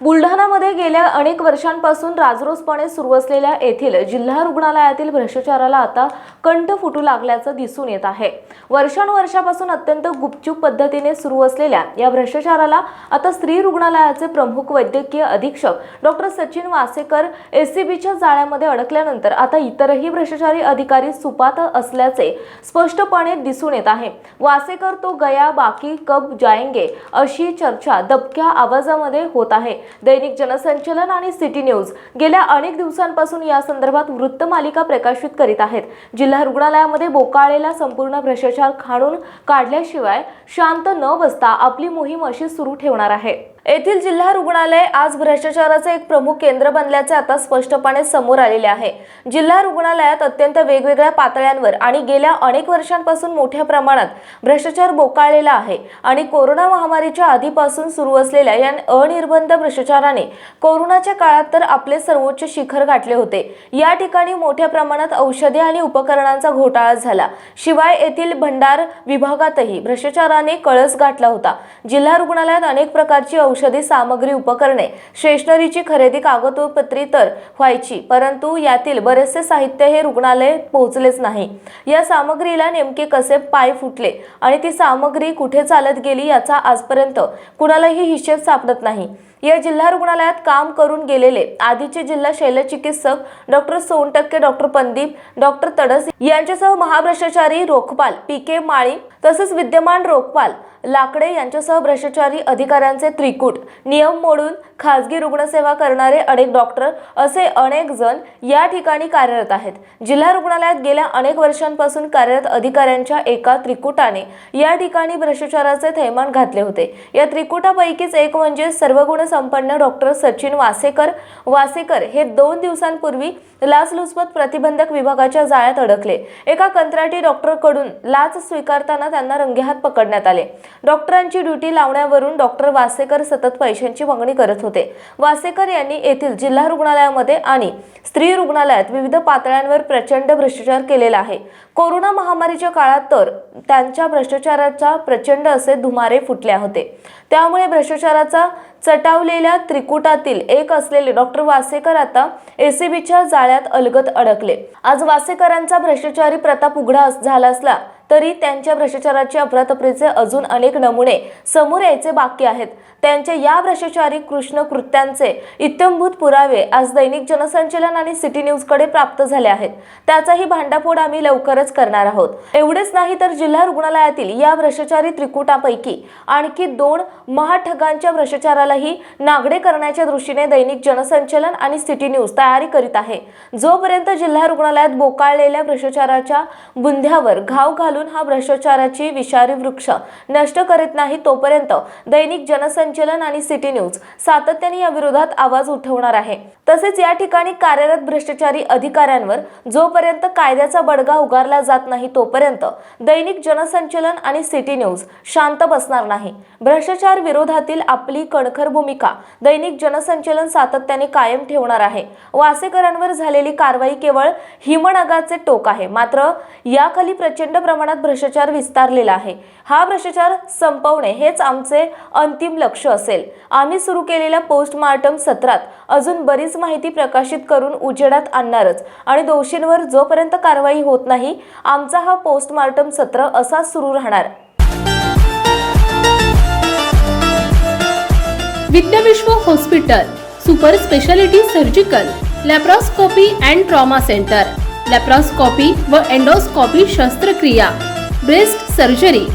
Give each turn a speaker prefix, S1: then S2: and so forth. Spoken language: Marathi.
S1: बुलढाणामध्ये गेल्या अनेक वर्षांपासून राजरोसपणे सुरू असलेल्या येथील जिल्हा रुग्णालयातील भ्रष्टाचाराला आता कंठ फुटू लागल्याचं दिसून येत आहे. वर्षानुवर्षापासून अत्यंत गुपचूप पद्धतीने सुरू असलेल्या या भ्रष्टाचाराला आता स्त्री रुग्णालयाचे प्रमुख वैद्यकीय अधीक्षक डॉक्टर सचिन वासेकर एसीबीच्या जाळ्यामध्ये अडकल्यानंतर आता इतरही भ्रष्टाचारी अधिकारी सुपात असल्याचे स्पष्टपणे दिसून येत आहे. वासेकर तो गया बाकी कब जायंगे अशी चर्चा दबक्या आवाजामध्ये होत आहे. दैनिक जनसंचलन आणि सिटी न्यूज गेल्या अनेक दिवसांपासून या संदर्भात वृत्तमालिका प्रकाशित करीत आहेत. जिल्हा रुग्णालयामध्ये बोकाळलेला संपूर्ण भ्रष्टाचार खाणून काढल्याशिवाय शांत न बसता आपली मोहीम अशी सुरू ठेवणार आहे. येथील जिल्हा रुग्णालय आज भ्रष्टाचाराचे एक प्रमुख केंद्र बनल्याचे आता स्पष्टपणे समोर आलेले आहे. जिल्हा रुग्णालयात अत्यंत वेगवेगळ्या पातळ्यांवर आणि गेल्या अनेक वर्षांपासून मोठ्या प्रमाणात भ्रष्टाचार बोकाळलेला आहे आणि कोरोना महामारीच्या आधीपासून सुरू असलेल्या या अनिर्बंध भ्रष्टाचाराने कोरोनाच्या काळात तर आपले सर्वोच्च शिखर गाठले होते. या ठिकाणी मोठ्या प्रमाणात औषधे आणि उपकरणांचा घोटाळा झाला. शिवाय येथील भंडार विभागातही भ्रष्टाचाराने कळस गाठला होता. जिल्हा रुग्णालयात अनेक प्रकारची औषधी सामग्री उपकरणे स्टेशनरीची खरेदी कागदपत्री तर व्हायची परंतु यातील बरेचसे साहित्य हे रुग्णालय पोहोचलेच नाही. या सामग्रीला नेमके कसे पाय फुटले आणि ती सामग्री कुठे चालत गेली याचा आजपर्यंत कुणालाही हिशेब सापडत नाही. या जिल्हा रुग्णालयात काम करून गेलेले आधीचे जिल्हा शल्यचिकित्सक doctor Sontakke doctor Pandeep doctor Tadas यांच्यासह महाभ्रष्टाचारी रोखपाल पी. के. माळी तसेच विद्यमान रोखपाल लाकडे यांच्यासह भ्रष्टाचारी अधिकाऱ्यांचे त्रिक त्रिकूट नियम मोडून खासगी रुग्णसेवा करणारे अनेक डॉक्टर असे अनेक जण या ठिकाणी कार्यरत आहेत. जिल्हा रुग्णालयात गेल्या अनेक वर्षांपासून कार्यरत अधिकाऱ्यांच्या एका त्रिकुटाने या ठिकाणी भ्रष्टाचाराचे थैमान घातले होते. या त्रिकुटापैकीच एक म्हणजे सर्वगुण संपन्न डॉक्टर सचिन वासेकर. वासेकर हे दोन दिवसांपूर्वी लाचलुचपत प्रतिबंधक विभागाच्या जाळ्यात अडकले. एका कंत्राटी डॉक्टरकडून लाच स्वीकारताना त्यांना रंगेहात पकडण्यात आले. डॉक्टरांची ड्युटी लावण्यावरून डॉक्टर वासेकर सतत पैशांची मागणी करत होते. वासेकर यांनी येथील जिल्हा रुग्णालयामध्ये आणि स्त्री रुग्णालयात विविध पातळ्यांवर प्रचंड भ्रष्टाचार केलेला आहे. कोरोना महामारीच्या काळात तर त्यांच्या भ्रष्टाचाराचा प्रचंड असे धुमारे फुटले होते. त्यामुळे भ्रष्टाचाराचा चटावलेल्या त्रिकुटातील एक असलेले डॉक्टर वासेकर आता एसीबीच्या जाळ्यात अलगत अडकले. आज वासेकरांचा भ्रष्टाचारी प्रताप उघडा झाला असला तरी त्यांच्या भ्रष्टाचाराच्या अफरातफरीचे अजून अनेक नमुने समोर यायचे बाकी आहेत. त्यांच्या या भ्रष्टाचारी कृष्ण कृत्यांचे इत्यंभूत पुरावे आज दैनिक जनसंचलन आणि सिटी न्यूजकडे प्राप्त झाले आहेत. त्याचाही भांडाफोड आम्ही लवकरच करणार आहोत. एवढेच नाही तर जिल्हा रुग्णालयातील या भ्रष्टाचारी त्रिकुटापैकी आणखी दोन महाठगांच्या भ्रष्टाचारालाही नागडे करण्याच्या दृष्टीने दैनिक जनसंचलन आणि सिटी न्यूज तयारी करीत आहे. जोपर्यंत जिल्हा रुग्णालयात बोकाळलेल्या भ्रष्टाचाराच्या बुंध्यावर घाव घालून हा भ्रष्टाचाराची विषारी वृक्ष नष्ट करीत नाही तोपर्यंत दैनिक संचलन आणि सिटी न्यूज सातत्याने या विरोधात आवाज उठवणार आहे. तसेच या ठिकाणी कार्यरत भ्रष्टाचारी अधिकाऱ्यांवर जोपर्यंत कायद्याचा बडगा उगारला जात नाही तोपर्यंत दैनिक जनसंचलन आणि सिटी न्यूज शांत बसणार नाही. भ्रष्टाचार विरोधातील आपली कणखर भूमिका दैनिक जनसंचलन सातत्याने कायम ठेवणार आहे. वासेकरांवर झालेली कारवाई केवळ हिमनगाचे टोक आहे. मात्र याखाली प्रचंड प्रमाणात भ्रष्टाचार विस्तारलेला आहे. हा भ्रष्टाचार संपवणे हेच आमचे अंतिम लक्ष असेल. आम्ही सुरू केलेल्या पोस्टमार्टम सत्रात अजून बरीच माहिती प्रकाशित करून उजेडात आणणारच आणि दोषींवर जोपर्यंत कारवाई होत नाही आमचा हा पोस्टमार्टम सत्र असाच सुरू राहणार.
S2: Vidyavishwa hospital super speciality surgical laparoscopy and trauma centre laparoscopy व एंडोस्कोपी शस्त्रक्रिया ब्रेस्ट सर्जरी